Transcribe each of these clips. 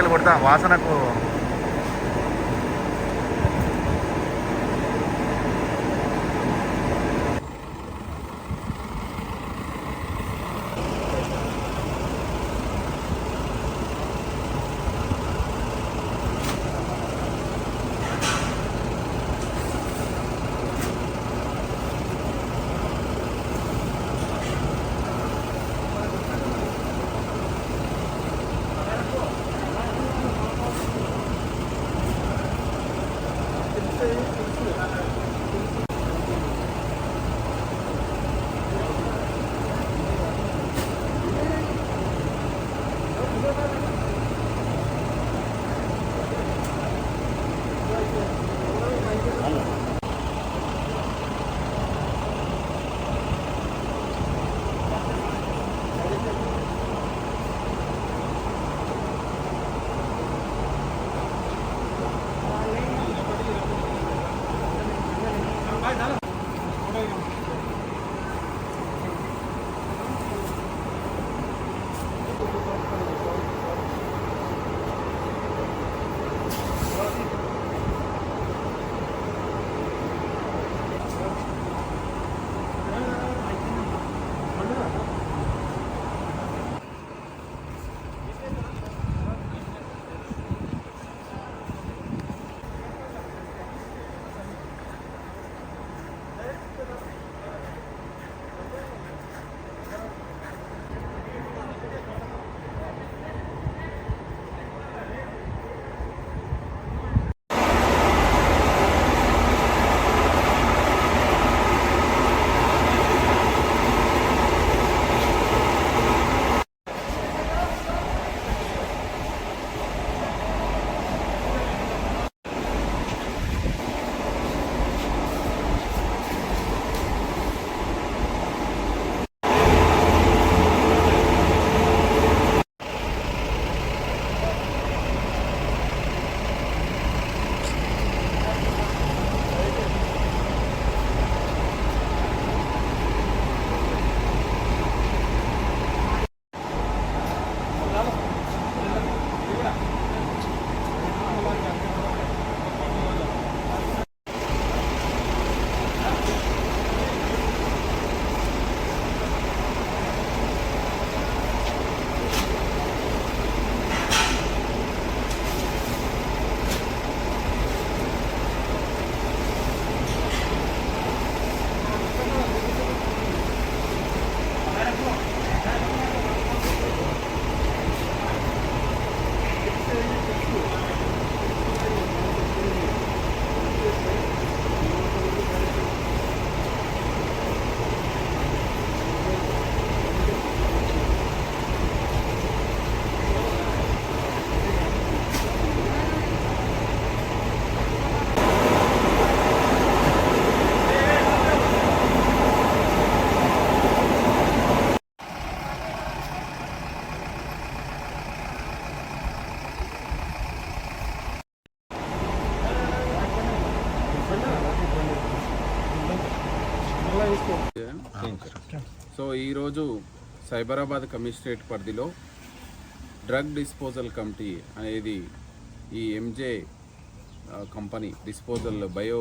ఇడికెళ్ళి కొడతా వాసనకు సో ఈరోజు సైబరాబాద్ కమిషనరేట్ పరిధిలో డ్రగ్ డిస్పోజల్ కమిటీ అనేది ఈ MJ company disposal bio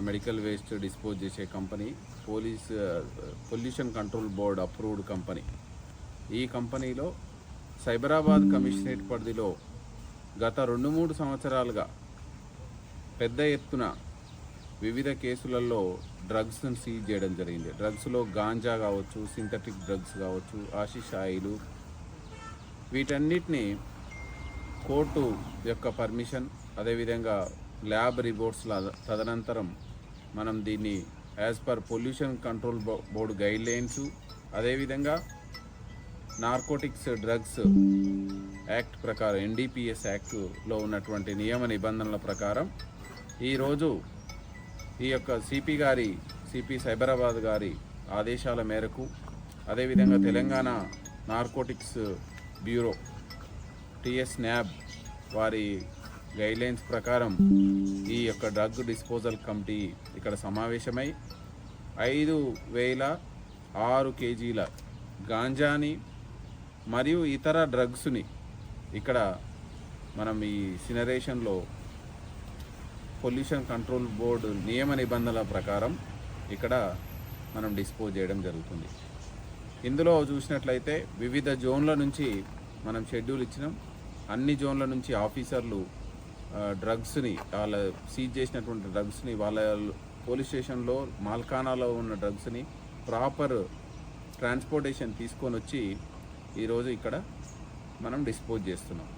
medical waste dispose చేసే company police pollution control board approved company. ఈ కంపెనీలో సైబరాబాద్ కమిషనరేట్ పరిధిలో గత రెండు మూడు సంవత్సరాలుగా పెద్ద ఎత్తున వివిధ కేసులలో డ్రగ్స్ను సీజ్ చేయడం జరిగింది. డ్రగ్స్లో గాంజా కావచ్చు సింథటిక్ డ్రగ్స్ కావచ్చు ఆశిష్ ఆయిలు వీటన్నిటిని కోర్టు యొక్క పర్మిషన్ అదేవిధంగా ల్యాబ్ రిపోర్ట్స్ల తదనంతరం మనం దీన్ని as per pollution control bo- board guidelines అదేవిధంగా నార్కోటిక్స్ డ్రగ్స్ యాక్ట్ ప్రకారం ఎన్డీపీఎస్ యాక్ట్లో ఉన్నటువంటి నియమ నిబంధనల ప్రకారం ఈరోజు ఈ యొక్క సిపి గారి సిపి సైబరాబాద్ గారి ఆదేశాల మేరకు అదేవిధంగా Telangana narcotics bureau TS NAB వారి గైడ్లైన్స్ ప్రకారం ఈ యొక్క డ్రగ్ డిస్పోజల్ కమిటీ ఇక్కడ సమావేశమై ఐదు వేల ఆరు కేజీల గాంజాని మరియు ఇతర డ్రగ్స్ని ఇక్కడ మనం ఈ సినరేషన్లో పొల్యూషన్ కంట్రోల్ బోర్డు నియమ నిబంధనల ప్రకారం ఇక్కడ మనం డిస్పోజ్ చేయడం జరుగుతుంది. ఇందులో చూసినట్లయితే వివిధ జోన్ల నుంచి మనం షెడ్యూల్ ఇచ్చినాం. అన్ని జోన్ల నుంచి ఆఫీసర్లు డ్రగ్స్ని వాళ్ళ సీజ్ చేసినటువంటి డ్రగ్స్ని వాళ్ళ పోలీస్ స్టేషన్లో మాల్కానాలో ఉన్న డ్రగ్స్ని ప్రాపర్ ట్రాన్స్పోర్టేషన్ తీసుకొని వచ్చి ఈరోజు ఇక్కడ మనం డిస్పోజ్ చేస్తున్నాం.